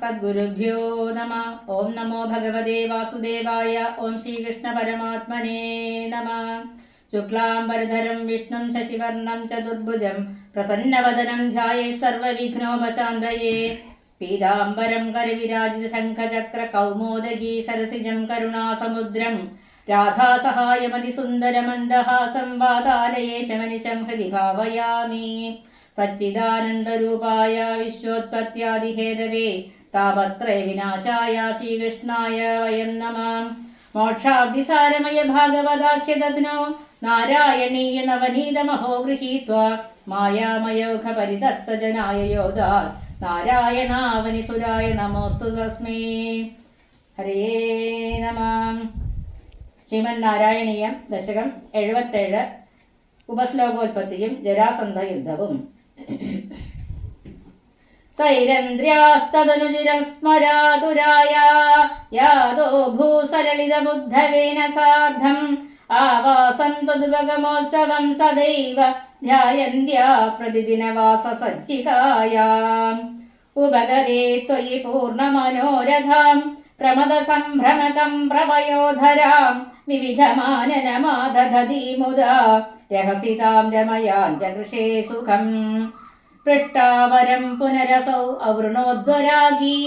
സദ്ഗുരുഭ്യോ നമ ഓം നമോ ഭഗവതേ വാസുദേവായ ഓം ശ്രീകൃഷ്ണ പരമാത്മനേ നമ ശുക്ലാംബരധരം വിഷ്ണും ശശിവർണം ചതുർഭുജം പ്രസന്നവദനം ധ്യായേ സർവവിഘ്നോപശാന്തയേ പീതാംബരം കരവിരാജിത ശംഖചക്ര കൗമോദഗീ സരസിജം കരുണാസമുദ്രം രാധാസഹായമതിസുന്ദരമന്ദഹാസം വാതാലയേശമനിശം ഹൃദി ഭാവയാമി സച്ചിദാനന്ദരൂപായ വിശ്വോത്പത്യാദിഹേതവേ താപത്രയ വിനാശായ ശ്രീകൃഷ്ണായ വയം നമാം. മോക്ഷാബ്ദിസാരമയ ഭാഗവതാഖ്യദഗ്നോ നാരായണീയ നവനീതമഹോ ഗൃഹീത്വാ മായാമയോഘ പരിതപ്തജനായ യോധാ നാരായണാവനിസുരായ നമോസ്തു തസ്മേ. ഹരേ നമാം. ശ്രീമന്നാരായണീയം ദശകം എഴുപത്തേഴ് ഉപശ്ലോകോൽപ്പത്തിയും ജരാസന്ധ യുദ്ധവും സൈരന്ദ്ര്യാസ്തനുജുരസ്മരാതുരായ യാതോ ഭൂസലളിതബുദ്ധവേന സാർദ്ധം ആവാസം തദുപഗമോത്സവം സദൈവ ധ്യായന്ത്യാ പ്രതിദിനവാസ സജ്ജികായാം. ഉപഗതേ ത്വയി പൂർണമനോരഥാം പ്രമദസംഭ്രമകം പ്രവയോധരാം कृषे രഹസിതാം രമയാഞ്ച पुनरसौ अवृणोद्वरागी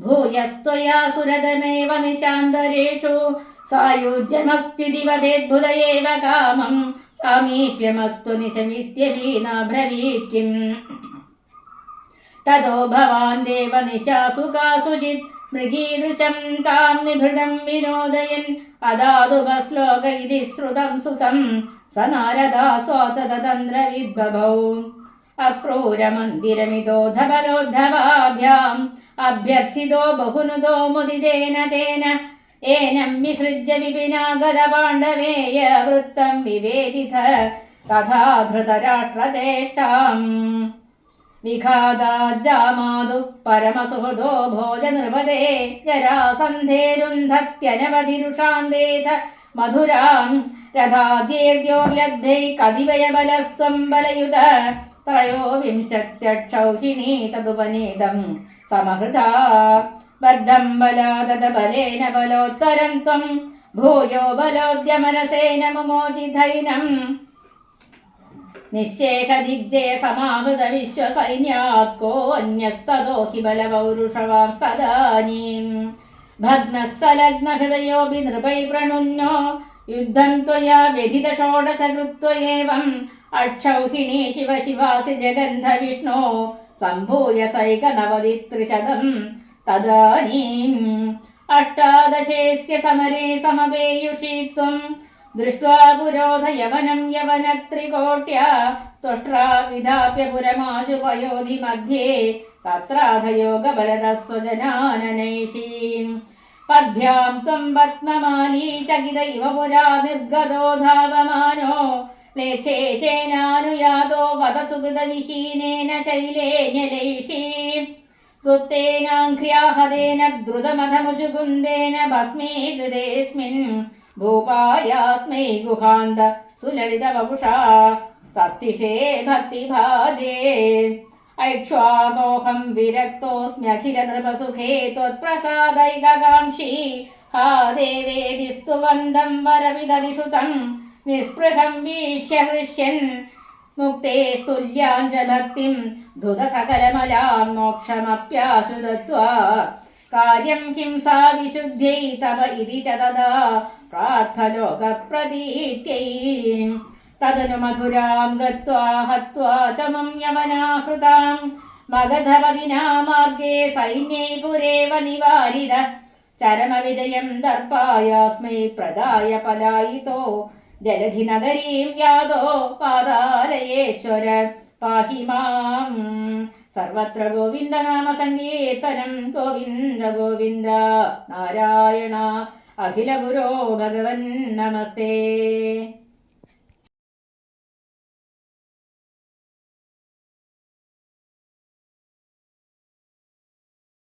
भूयस्त्वया सुरदमेव निशान्तरेषु सायुज्यमस्ति दिवदेद्भुत एव സായുജ്യമസ്തിദിവദേദ്ഭുതയേവ सामीप्यमस्तु സാമീപ്യമസ്തു किम् ततो भवान् ഭവാൻ ദേവനിശാസുകാസുചിത് മൃഗീദൃശം താം നിഭൃതം വിനോദയൻ. അതാതുപശ്ലോക ഇതി ശ്രുതം സുതം സ നാരദാസ്വാതതന്ത്രവിദ്ബഭൗ അക്രൂരമന്ദിരമിതോധബലോദ്ധവാഭ്യാം അഭ്യർച്ചിതോ ബഹുനുദോ മുദിതേന തേന. ഏനം വിസൃജ്യ വിപിനാഗത പാണ്ഡവേയ വൃത്തം വിവേദിത. തഥാ ധൃതരാഷ്ട്രചേഷ്ടാം വിഘാതാജാമാതു പരമസുഹൃദോ ഭോജനൃപദേ ജരാസന്ധേരുന്ധത്യനവധിരുഷാന്തേഥ മധുരാം രഥാദ്യേർദ്യോർലബ്ധൈ കതിവയബലസ്ത്വം ബലയുത ത്രയോവിംശത്യക്ഷൗഹിണീ തതുപനീതം സമഹൃതാ ബദ്ധം ബലാദത ബലേന ബലോത്തരം ത്വം ഭൂയോ ബലോദ്യമനസേന മുമോചിധൈനം നിശേഷദിഗ്ജയ സമാഹൃത വിശ്വസൈന്യാക്കോ അന്യസ്തതോ ഹി ബലപൗരുഷവാംസ്തദാനീം ഭഗ്നസ്സലഗ്നഹൃദയോപി നൃപൈ പ്രണുന്നോ യുദ്ധം ത്വയാ വ്യഥിത ഷോഡശകൃത്വയേവം അക്ഷൗഹിണീ ശിവ ശിവാസി ജഗന്ധ വിഷ്ണോ സംഭൂയ സൈകനവതിത്രിശതം തദാനീം. അഷ്ടാദശേസ്യ സമരേ സമവേയുഷി ത്വം ദൃഷ്ട്വാ പുരോധ യവനം യവനത്രികോട്യ ത്വഷ്ട്രാ വിധാപ്യ പുരമാശു പയോധി മധ്യേ തത്രാധയോഗഭരതസ്വജനാനനൈഷീം. പദ്ഭ്യാം ത്വം പത്മമാലീ ചകിത ഇവ പുരാ നിർഗതോ ധാവമാനോ ലേശേഷേനാനുയാതോ വധസുഹൃതവിഹീനേന ശൈലേന്യലൈഷീം സുത്തേനാഘ്ര്യാഹതേന ദ്രുതമഥമുചുകുന്ദേന ഭസ്മീകൃതേസ്മിൻ ഭൂപായാസ്മൈ ഗുഹാന്ത സുലളിത വപുഷാ തസ്തിഷേ ഭക്തിഭാജേ ഐക്ഷ്വാകോഹം വിരക്തോസ്മ്യഖില നൃപസുഖേ ത്വത്പ്രസാദൈകാംക്ഷി ഹാ ദേവേതി സ്തുവന്തം വരവിദതിഷുതം നിസ്പൃഹം വീക്ഷ്യ ഹൃഷ്യൻ. മുക്തേസ്തുല്യാഞ്ച ഭക്തിം ധുതസകലമലാം മോക്ഷമപ്യാശുതത്വാ. कार्यं किं सा विशुद्ध्यै तव इति च तदा प्रार्थलोकप्रतीत्यै तदनु मधुरां गत्वा हत्वा च मम यवनाहृतां मगधवदिना मार्गे सैन्यै पुरेव निवारिद चरमविजयं दर्पायास्मै प्रदाय पलायितो जलधिनगरीं यादो पादालयेश्वर पाहि माम् സർവത്ര ഗോവിന്ദനാമസങ്കീർത്തനം ഗോവിന്ദ ഗോവിന്ദ. നാരായണ അഖില ഗുരോ ഭഗവൻ നമസ്തേ.